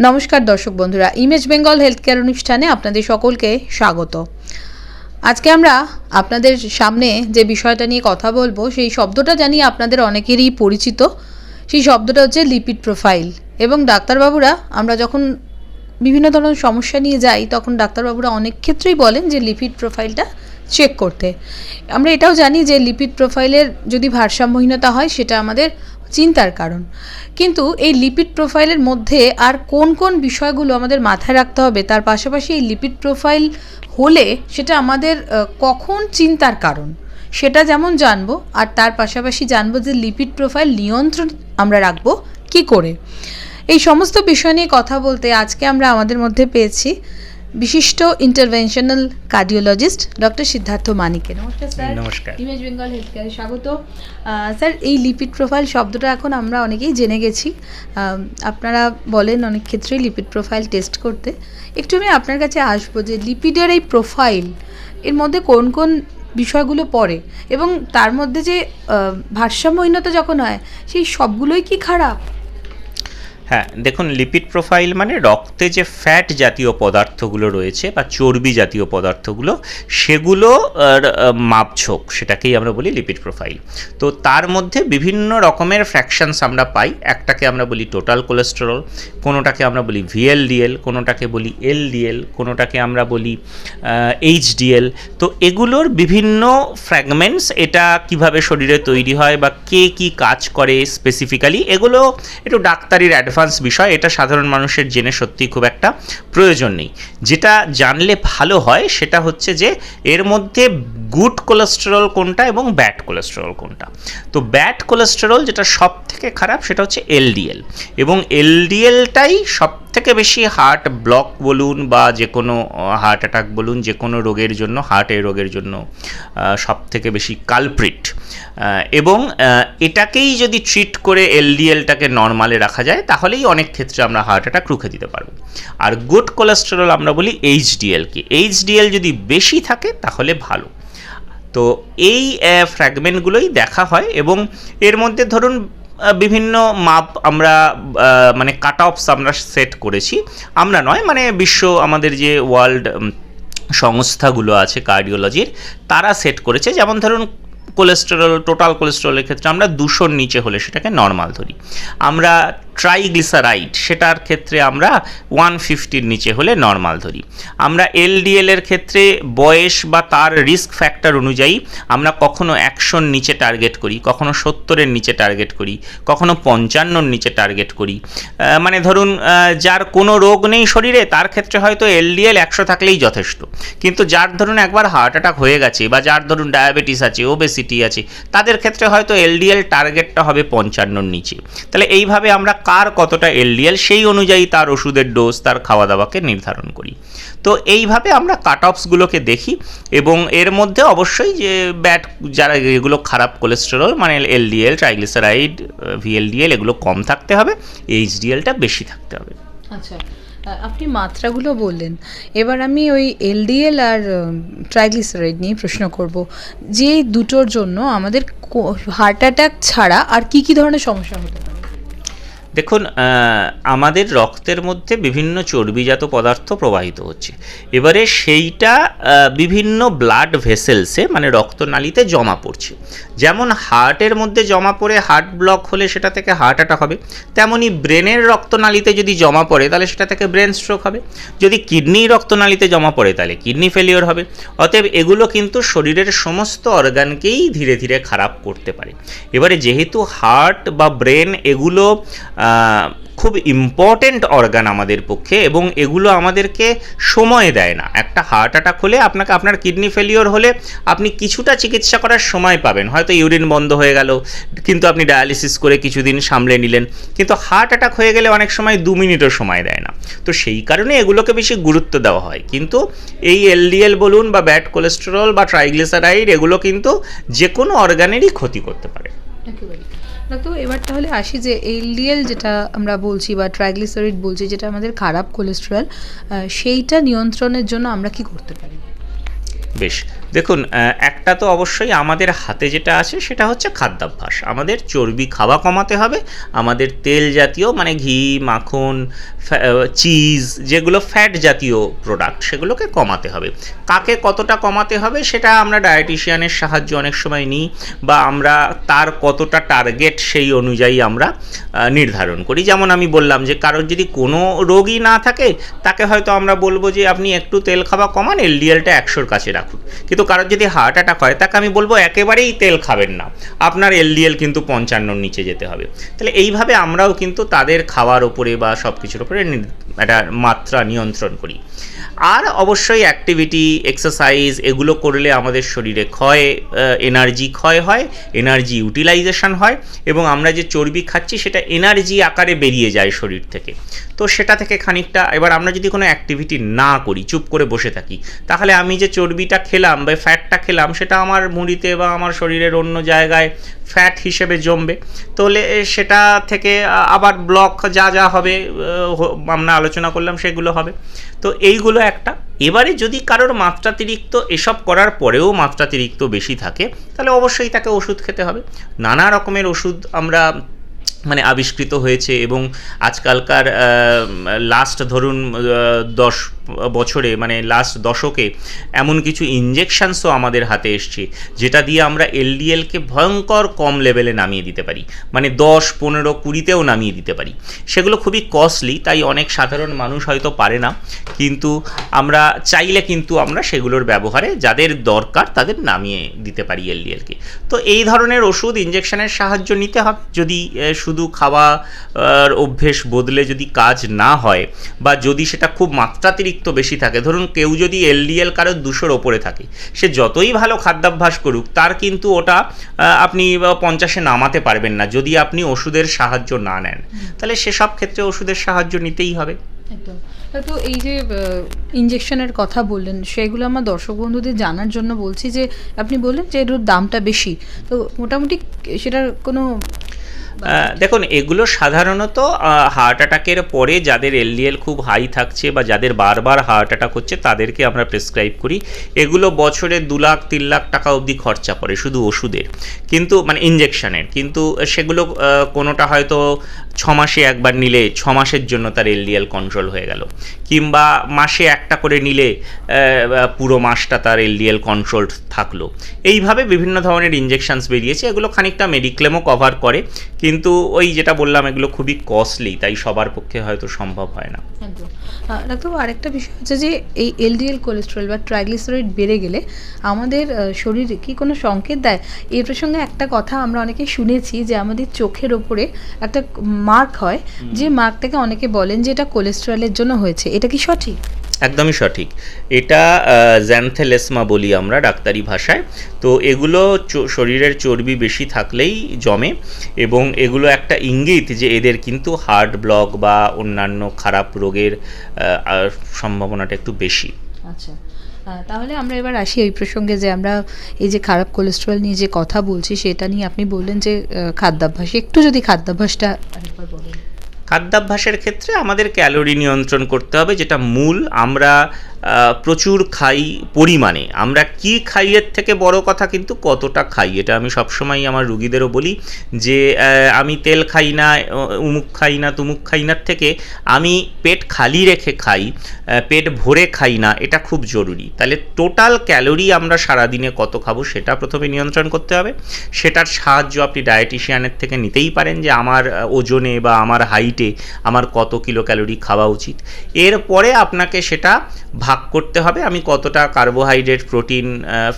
নমস্কার দর্শক বন্ধুরা ইমেজ বেঙ্গল হেলথ কেয়ার অনুষ্ঠানে আপনাদের সকলকে স্বাগত। আজকে আমরা আপনাদের সামনে যে বিষয়টা নিয়ে কথা বলব, সেই শব্দটা জানি আপনাদের অনেকেরই পরিচিত। সেই শব্দটা হচ্ছে লিপিড প্রোফাইল এবং ডাক্তারবাবুরা, আমরা যখন বিভিন্ন ধরনের সমস্যা নিয়ে যাই, তখন ডাক্তারবাবুরা অনেক ক্ষেত্রেই বলেন যে লিপিড প্রোফাইলটা চেক করতে। আমরা এটাও জানি যে লিপিড প্রোফাইলের যদি ভারসাম্যহীনতা হয়, সেটা আমাদের চিন্তার কারণ। কিন্তু এই লিপিড প্রোফাইলের মধ্যে আর কোন কোন বিষয়গুলো আমাদের মাথায় রাখতে হবে, তার পাশাপাশি এই লিপিড প্রোফাইল হলে সেটা আমাদের কখন চিন্তার কারণ? সেটা যেমন জানব, আর তার পাশাপাশি জানব যে লিপিড প্রোফাইল নিয়ন্ত্রণ আমরা রাখব কি করে। এই সমস্ত বিষয় নিয়ে কথা বলতে আজকে আমরা আমাদের মধ্যে পেয়েছি। বিশিষ্ট ইন্টারভেনশনাল কার্ডিওলজিস্ট ডক্টর সিদ্ধার্থ মানিকে। নমস্কার স্যার। নমস্কার। ইমেজ বেঙ্গল হেলথ কেয়ারে স্বাগত স্যার এই লিপিড প্রোফাইল শব্দটা এখন আমরা অনেকেই জেনে গেছি। আপনারা বলেন অনেক ক্ষেত্রেই লিপিড প্রোফাইল টেস্ট করতে। একটু আমি আপনার কাছে আসব যে লিপিডের এই প্রোফাইল এর মধ্যে কোন কোন বিষয়গুলো পড়ে এবং তার মধ্যে যে ভারসাম্যহীনতা যখন হয় সেই সবগুলোই কি খারাপ? হ্যাঁ দেখুন লিপিড প্রোফাইল মানে রক্তে যে ফ্যাট জাতীয় পদার্থগুলো রয়েছে বা চর্বি জাতীয় পদার্থগুলো, সেগুলো মাপঝোঁক, সেটাকেই আমরা বলি লিপিড প্রোফাইল তো তার মধ্যে বিভিন্ন রকমের ফ্র্যাকশনস আমরা পাই। একটাকে আমরা বলি টোটাল কোলেস্টেরল কোনোটাকে আমরা বলি ভিএলডিএল কোনোটাকে বলি এলডিএল কোনোটাকে আমরা বলি এইচডিএল তো এগুলোর বিভিন্ন ফ্র্যাগমেন্টস এটা কীভাবে শরীরে তৈরি হয় বা কে কি কাজ করে স্পেসিফিক্যালি এগুলো একটু ডাক্তারির অ্যাডভান্স বিষয়, এটা সাধারণ মানুষের জেনে সত্যি খুব একটা প্রয়োজন নেই। যেটা জানলে ভালো হয়, সেটা হচ্ছে যে এর মধ্যে গুড কোলেস্টেরল কোনটা এবং ব্যাড কোলেস্টেরল কোনটা? তো ব্যাড কোলেস্টেরল যেটা সব থেকে খারাপ সেটা হচ্ছে এলডিএল এবং এলডিএলটাই সব থেকে বেশি হার্ট ব্লক বলুন বা যে কোনো হার্ট অ্যাটাক বলুন যে কোনো রোগের জন্য হার্টের রোগের জন্য সব থেকে বেশি কালপ্রিট। এবং এটাকেই যদি ট্রিট করে এলডিএলটাকে নর্মালে রাখা যায়, তাহলেই অনেক ক্ষেত্রে আমরা হার্ট অ্যাটাক রুখে দিতে পারব। আর গুড কোলেস্টেরল আমরা বলি এইচডিএলকে এইচডিএল যদি বেশি থাকে, তাহলে ভালো। তো এই ফ্র্যাগমেন্টগুলোই দেখা হয় এবং এর মধ্যে ধরুন বিভিন্ন মাপ আমরা মানে কাট অফস আমরা সেট করেছি। আমরা নয় মানে বিশ্ব, আমাদের যে ওয়ার্ল্ড সংস্থাগুলো আছে কার্ডিওলজির তারা সেট করেছে। যেমন ধরুন কোলেস্টেরল টোটাল কোলেস্টেরলের ক্ষেত্রে আমরা দুশোর নিচে হলে সেটাকে নর্মাল ধরি। আমরা ট্রাইগ্লিসারাইড, সেটার ক্ষেত্রে আমরা ওয়ান ফিফটির নিচে হলে নর্মাল ধরি। আমরা এলডিএল এর ক্ষেত্রে বয়স বা তার রিস্ক ফ্যাক্টর অনুযায়ী আমরা কখনো একশোর নিচে টার্গেট করি, কখনো সত্তরের নিচে টার্গেট করি, কখনো পঞ্চান্নর নিচে টার্গেট করি। মানে ধরুন যার কোনো রোগ নেই শরীরে, তার ক্ষেত্রে হয়তো এলডিএল একশো থাকলেই যথেষ্ট। কিন্তু যার ধরুন একবার হার্ট অ্যাটাক হয়ে গেছে বা যার ধরুন ডায়াবেটিস আছে, ওবেসিটি আছে, তাদের ক্ষেত্রে হয়তো এলডিএল টার্গেটটা হবে পঞ্চান্নর নিচে। তাহলে এইভাবে আমরা কার কতটা এলডিএল, সেই অনুযায়ী তার ওষুধের ডোজ, তার খাওয়া দাওয়াকে নির্ধারণ করি। তো এইভাবে আমরা কাট অফসগুলোকে দেখি এবং এর মধ্যে অবশ্যই যে ব্যাড যারা এগুলো খারাপ কোলেস্টেরল মানে এলডিএল, ট্রাইগ্লিসারাইড, ভিএলডিএল, এগুলো কম থাকতে হবে, এইচডিএলটা বেশি থাকতে হবে। আচ্ছা আপনি মাত্রাগুলো বললেন। এবার আমি ওই এলডিএল আর ট্রাইগ্লিসারাইড নিয়ে প্রশ্ন করব। যে দুটোর জন্য আমাদের হার্ট অ্যাটাক ছাড়া আর কি কি ধরনের সমস্যা হতে পারে? দেখুন আমাদের রক্তের মধ্যে বিভিন্ন চর্বিজাত পদার্থ প্রবাহিত হচ্ছে। এবারে সেইটা বিভিন্ন ব্লাড ভেসেলসে মানে রক্তনালীতে জমা পড়ছে। যেমন হার্টের মধ্যে জমা পড়ে হার্ট ব্লক হলে সেটা থেকে হার্ট অ্যাটাক হবে। তেমনই ব্রেনের রক্তনালীতে যদি জমা পড়ে, তাহলে সেটা থেকে ব্রেন স্ট্রোক হবে। যদি কিডনির রক্তনালীতে জমা পড়ে, তাহলে কিডনি ফেলিওর হবে। অতএব এগুলো কিন্তু শরীরের সমস্ত অর্গানকেই ধীরে ধীরে খারাপ করতে পারে। এবারে যেহেতু হার্ট বা ব্রেন এগুলো খুব ইম্পর্ট্যান্ট অর্গান আমাদের পক্ষে এবং এগুলো আমাদেরকে সময় দেয় না। একটা হার্ট অ্যাটাক হলে আপনাকে আপনার কিডনি ফেলিওর হলে আপনি কিছুটা চিকিৎসা করার সময় পাবেন। হয়তো ইউরিন বন্ধ হয়ে গেল, কিন্তু আপনি ডায়ালিসিস করে কিছুদিন সামলে নিলেন। কিন্তু হার্ট অ্যাটাক হয়ে গেলে অনেক সময় দু মিনিটও সময় দেয় না। তো সেই কারণে এগুলোকে বেশি গুরুত্ব দেওয়া হয়। কিন্তু এই এলডিএল বলুন বা ব্যাড কোলেস্টেরল বা ট্রাইগ্লিসারাইড এগুলো কিন্তু যে কোনো অর্গানেরই ক্ষতি করতে পারে। ডাক্তার এবার তাহলে আসি যে এলডিএল যেটা আমরা বলছি বা ট্রাইগ্লিসারিড বলছি, যেটা আমাদের খারাপ কোলেস্টেরল সেইটা নিয়ন্ত্রণের জন্য আমরা কি করতে পারি? বেশ। দেখুন একটা তো অবশ্যই আমাদের হাতে যেটা আছে সেটা হচ্ছে খাদ্যাভ্যাস। আমাদের চর্বি খাওয়া কমাতে হবে, আমাদের তেল জাতীয় মানে ঘি, মাখন চিজ যেগুলো ফ্যাট জাতীয় প্রোডাক্ট সেগুলোকে কমাতে হবে। কাকে কতটা কমাতে হবে সেটা আমরা ডায়েটিশিয়ানের সাহায্য অনেক সময় নিই বা আমরা তার কতটা টার্গেট সেই অনুযায়ী আমরা নির্ধারণ করি। যেমন আমি বললাম যে কারোর যদি কোনো রোগই না থাকে, তাকে হয়তো আমরা বলব যে আপনি একটু তেল খাওয়া কমান এলডিএলটা একশোর কাছে রাখুন। কিন্তু কারোর যদি হার্ট অ্যাটাক হয়, তাকে আমি বলব একেবারেই তেল খাবেন না। আপনার এলডিএল কিন্তু পঞ্চান্নর নিচে যেতে হবে। তাহলে এইভাবে আমরাও কিন্তু তাদের খাওয়ার ওপরে বা সব কিছুর ওপরে একটা মাত্রা নিয়ন্ত্রণ করি। আর অবশ্যই অ্যাক্টিভিটি এক্সারসাইজ এগুলো করলে আমাদের শরীরে ক্ষয় এনার্জি ক্ষয় হয় এনার্জি ইউটিলাইজেশন হয় এবং আমরা যে চর্বি খাচ্ছি, সেটা এনার্জি আকারে বেরিয়ে যায় শরীর থেকে। তো সেটা থেকে খানিকটা এবার আমরা যদি কোনো অ্যাক্টিভিটি না করি, চুপ করে বসে থাকি, তাহলে আমি যে চর্বিটা খেলাম বা ফ্যাটটা খেলাম, সেটা আমার মুড়িতে বা আমার শরীরের অন্য জায়গায় ফ্যাট হিসেবে জমবে। তাহলে সেটা থেকে আবার ব্লক যা যা হবে আমরা আলোচনা করলাম সেগুলো হবে। তো এইগুলো একটা। এবারে যদি কারোর মাত্রাতিরিক্ত এসব করার পরেও মাত্রাতিরিক্ত বেশি থাকে, তাহলে অবশ্যই তাকে ওষুধ খেতে হবে। নানা রকমের ওষুধ আমরা মানে আবিষ্কৃত হয়েছে এবং আজকালকার লাস্ট ধরুন দশ বছরে মানে লাস্ট দশকে এমন কিছু ইঞ্জেকশানসও আমাদের হাতে এসছে যেটা দিয়ে আমরা এলডিএলকে ভয়ঙ্কর কম লেভেলে নামিয়ে দিতে পারি। মানে দশ পনেরো কুড়িতেও নামিয়ে দিতে পারি। সেগুলো খুবই কস্টলি তাই অনেক সাধারণ মানুষ হয়তো পারে না কিন্তু আমরা চাইলে কিন্তু আমরা সেগুলোর ব্যবহারে যাদের দরকার তাদের নামিয়ে দিতে পারি এলডিএলকে তো এই ধরনের ওষুধ ইঞ্জেকশনের সাহায্য নিতে হবে। যদি আহ, শুধু খাওয়া অভ্যেস বদলে যদি কাজ না হয় বা যদি সেটা খুব মাত্রাতিরিক্ত বেশি থাকে, ধরুন কেউ যদি এলডিএল কারোর দুশোর ওপরে থাকে, সে যতই ভালো খাদ্যাভ্যাস করুক, তার কিন্তু ওটা আপনি পঞ্চাশে নামাতে পারবেন না যদি আপনি ওষুধের সাহায্য না নেন। তাহলে সেসব ক্ষেত্রে ওষুধের সাহায্য নিতেই হবে। একদম। তো এই যে ইঞ্জেকশনের কথা বললেন, সেগুলো আমার দর্শক বন্ধুদের জানার জন্য বলছি যে, আপনি বললেন যে এর দামটা বেশি। তো মোটামুটি সেটার কোনো দেখুন, এগুলো সাধারণত হার্ট অ্যাটাকের পরে যাদের এলডিএল খুব হাই থাকছে বা যাদের বারবার হার্ট অ্যাটাক হচ্ছে, তাদেরকে আমরা প্রেসক্রাইব করি। এগুলো বছরে দু লাখ, তিন লাখ টাকা অবধি খরচা পড়ে শুধু ওষুধের। কিন্তু মানে ইঞ্জেকশানের কিন্তু সেগুলো কোনোটা হয়তো ছ মাসে একবার নিলে ছ মাসের জন্য তার এলডিএল কন্ট্রোল হয়ে গেল। কিংবা মাসে একটা করে নিলে পুরো মাসটা তার এলডিএল কন্ট্রোল থাকল। এইভাবে বিভিন্ন ধরনের ইঞ্জেকশানস বেরিয়েছে, এগুলো খানিকটা মেডিক্লেমও কভার করে। কিন্তু ওই যেটা বললাম, এগুলো খুবই কস্টলি তাই সবার পক্ষে হয়তো সম্ভব হয় না। ডাক্তারবাবু, আরেকটা বিষয় হচ্ছে যে, এই এলডিএল কোলেস্টেরল বা ট্রাইগ্লিসারাইড বেড়ে গেলে আমাদের শরীরে কি কোনো সংকেত দেয়? এর প্রসঙ্গে একটা কথা আমরা অনেকে শুনেছি যে, আমাদের চোখের ওপরে একটা মার্ক হয় যে মার্কটাকে অনেকে বলেন যে এটা কোলেস্টেরলের জন্য হয়েছে। এটা কি সঠিক? একদমই সঠিক। এটা জ্যান্থেলেসমা বলি আমরা ডাক্তারি ভাষায়। তো এগুলো শরীরের চর্বি বেশি থাকলেই জমে এবং এগুলো একটা ইঙ্গিত যে এদের কিন্তু হার্ট ব্লক বা অন্যান্য খারাপ রোগের সম্ভাবনাটা একটু বেশি। আচ্ছা। তাহলে আমরা এবার আসি ওই প্রসঙ্গে যে আমরা এই যে খারাপ কোলেস্ট্রল নিয়ে যে কথা বলছি, সেটা নিয়ে আপনি বললেন যে খাদ্যাভ্যাস। একটু যদি খাদ্যাভ্যাসটা বলেন। খাদ্যাভ্যাসের ক্ষেত্রে আমাদের ক্যালোরি নিয়ন্ত্রণ করতে হবে, যেটা মূল। আমরা প্রচুর খাই পরিমাণে। আমরা কি খাই এর থেকে বড় কথা কিন্তু কতটা খাই? এটা আমি সবসময় আমার রুগীদেরও বলি যে আমি তেল খাই না উমুক খাই না, তুমুক খাই না থেকে আমি পেট খালি রেখে খাই পেট ভরে খাই না, এটা খুব জরুরি। তাহলে টোটাল ক্যালোরি আমরা সারাদিনে কত খাব সেটা প্রথমে নিয়ন্ত্রণ করতে হবে। সেটার সাহায্য আপনি ডায়েটিশিয়ানের থেকে নিতেই পারেন যে, আমার ওজনে বা আমার হাইটে আমার কত কিলো ক্যালোরি খাওয়া উচিত। এরপরে আপনাকে সেটা ভাগ করতে হবে, আমি কতটা কার্বোহাইড্রেট প্রোটিন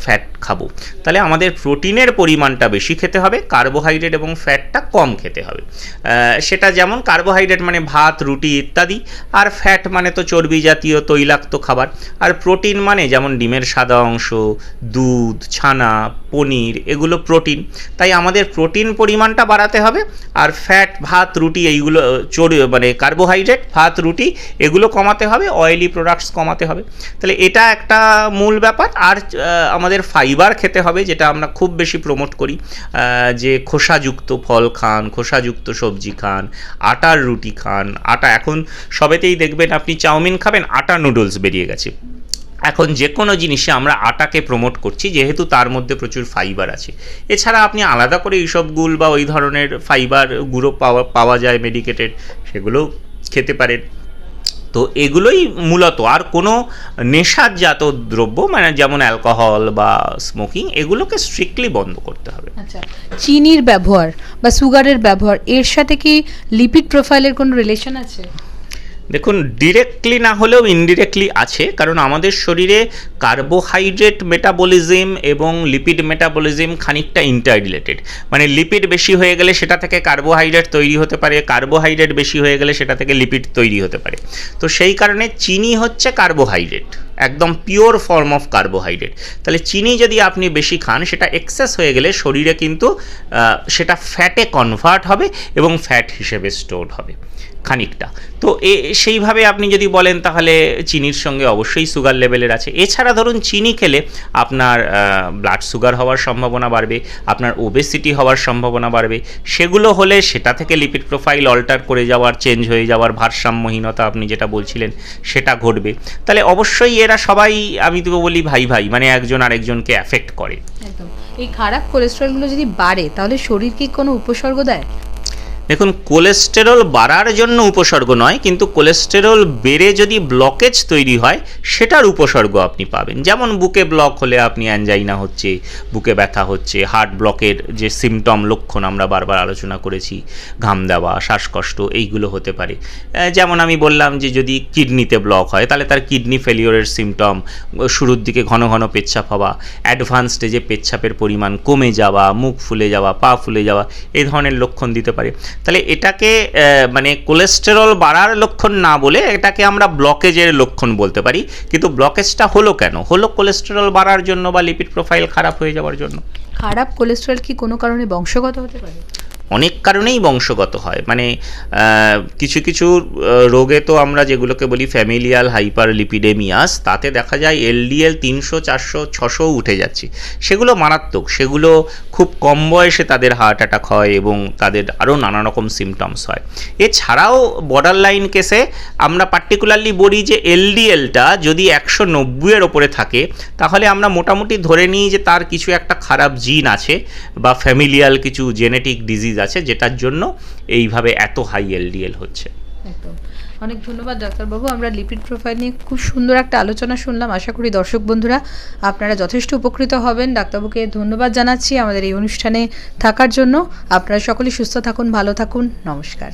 ফ্যাট খাব। তাহলে আমাদের প্রোটিনের পরিমাণটা বেশি খেতে হবে কার্বোহাইড্রেট এবং ফ্যাটটা কম খেতে হবে। সেটা যেমন কার্বোহাইড্রেট মানে ভাত, রুটি ইত্যাদি, আর ফ্যাট মানে তো চর্বি জাতীয়, তৈলাক্ত খাবার। আর প্রোটিন মানে যেমন ডিমের সাদা অংশ, দুধ, ছানা, পনির, এগুলো প্রোটিন তাই আমাদের প্রোটিন পরিমাণটা বাড়াতে হবে, আর ফ্যাট ভাত, রুটি, এইগুলো, চর্বি মানে কার্বোহাইড্রেট ভাত, রুটি, এগুলো কমাতে হবে অয়েলি প্রোডাক্টস কমাতে হবে। তাহলে এটা একটা মূল ব্যাপার। আর আমাদের ফাইবার খেতে হবে, যেটা আমরা খুব বেশি প্রমোট করি যে খোসাযুক্ত ফল খান, খোসাযুক্ত সবজি খান, আটার রুটি খান, আটা এখন সবেতেই দেখবেন আপনি চাউমিন খাবেন, আটা নুডলস বেরিয়ে গেছে। এখন যে কোনো জিনিসে আমরা আটাকে প্রমোট করছি, যেহেতু তার মধ্যে প্রচুর ফাইবার আছে। এছাড়া আপনি আলাদা করে এইসব গুল বা ওই ধরনের ফাইবার গুঁড়ো পাওয়া পাওয়া যায় মেডিকেটেড সেগুলোও খেতে পারেন। তো এগুলোই মূলত। আর কোনো নেশাজাত দ্রব্য মানে যেমন অ্যালকোহল বা স্মোকিং, এগুলোকে স্ট্রিক্টলি বন্ধ করতে হবে। আচ্ছা চিনির ব্যবহার বা সুগারের ব্যবহার, এর সাথে কি লিপিড প্রোফাইলের কোনো রিলেশন আছে? দেখুন ডিরেক্টলি না হলেও ইনডিরেক্টলি আছে, কারণ আমাদের শরীরে কার্বোহাইড্রেট মেটাবলিজম এবং লিপিড মেটাবলিজম খানিকটা ইন্টার রিলেটেড মানে লিপিড বেশি হয়ে গেলে সেটা থেকে কার্বোহাইড্রেট তৈরি হতে পারে কার্বোহাইড্রেট বেশি হয়ে গেলে সেটা থেকে লিপিড তৈরি হতে পারে। তো সেই কারণে চিনি হচ্ছে কার্বোহাইড্রেট একদম পিওর ফর্ম অফ কার্বোহাইড্রেট তাহলে চিনি যদি আপনি বেশি খান, সেটা এক্সেস হয়ে গেলে শরীরে কিন্তু সেটা ফ্যাটে কনভার্ট হবে এবং ফ্যাট হিসেবে স্টোর হবে। খানিকটা। তো এ, সেইভাবে আপনি যদি বলেন তাহলে চিনির সঙ্গে অবশ্যই সুগার লেভেলের আছে। এছাড়া ধরুন চিনি খেলে আপনার ব্লাড সুগার হওয়ার সম্ভাবনা বাড়বে, আপনার ওবেসিটি হওয়ার সম্ভাবনা বাড়বে। সেগুলো হলে সেটা থেকে লিপিড প্রোফাইল অল্টার করে যাওয়ার চেঞ্জ হয়ে যাওয়ার ভারসাম্যহীনতা আপনি যেটা বলছিলেন, সেটা ঘটবে। তাহলে অবশ্যই এরা সবাই, আমি তো বলি ভাই ভাই মানে একজন আরেকজনকে অ্যাফেক্ট করে। একদম। এই খারাপ কোলেস্ট্রলগুলো যদি বাড়ে, তাহলে শরীর কি কোনো উপসর্গ দেয়? দেখুন কোলেস্টেরল বাড়ার জন্য উপসর্গ নয়, কিন্তু কোলেস্টেরল বেড়ে যদি ব্লকেজ তৈরি হয়, সেটার উপসর্গ আপনি পাবেন। যেমন বুকে ব্লক হলে আপনি অ্যানজাইনা হচ্ছে, বুকে ব্যথা হচ্ছে হার্ট ব্লকের যে সিমটম লক্ষণ আমরা বারবার আলোচনা করেছি, ঘাম দেওয়া, শ্বাসকষ্ট, এইগুলো হতে পারে। যেমন আমি বললাম যে যদি কিডনিতে ব্লক হয়, তাহলে তার কিডনি ফেলিওরের সিমটম শুরুর দিকে ঘন ঘন পেচ্ছাপ হওয়া অ্যাডভান্স স্টেজে পেচ্ছাপের পরিমাণ কমে যাওয়া, মুখ ফুলে যাওয়া, পা ফুলে যাওয়া, এই ধরনের লক্ষণ দিতে পারে। তাহলে এটাকে মানে কোলেস্টেরল বাড়ার লক্ষণ না বলে এটাকে আমরা ব্লকেজের লক্ষণ বলতে পারি। কিন্তু ব্লকেজটা হলো কেন? হলো কোলেস্টেরল বাড়ার জন্য বা লিপিড প্রোফাইল খারাপ হয়ে যাওয়ার জন্য? খারাপ কোলেস্টেরল কি কোনো কারণে বংশগত হতে পারে? অনেক কারণেই বংশগত হয়। মানে কিছু কিছু রোগে তো আমরা যেগুলোকে বলি ফ্যামিলিয়াল হাইপার লিপিডেমিয়াস তাতে দেখা যায় এলডিএল তিনশো, চারশো, ছশো উঠে যাচ্ছে। সেগুলো মারাত্মক। সেগুলো খুব কম বয়সে তাদের হার্ট অ্যাটাক হয় এবং তাদের আরও নানা রকম সিমটমস হয়। এছাড়াও বর্ডার লাইন কেসে আমরা পার্টিকুলারলি বলি যে এলডিএলটা যদি একশো নব্বইয়ের ওপরে থাকে, তাহলে আমরা মোটামুটি ধরে নিই যে তার কিছু একটা খারাপ জিন আছে বা ফ্যামিলিয়াল কিছু জেনেটিক ডিজিজ আছে, যেটার জন্য এইভাবে এত হাই এলডিএল হচ্ছে। একদম। অনেক ধন্যবাদ ডাক্তারবাবু। আমরা লিপিড প্রোফাইল নিয়ে খুব সুন্দর একটা আলোচনা শুনলাম। আশা করি দর্শক বন্ধুরা, আপনারা যথেষ্ট উপকৃত হবেন। ডাক্তারবাবুকে ধন্যবাদ জানাচ্ছি আমাদের এই অনুষ্ঠানে থাকার জন্য। আপনারা সকলে সুস্থ থাকুন, ভালো থাকুন। নমস্কার।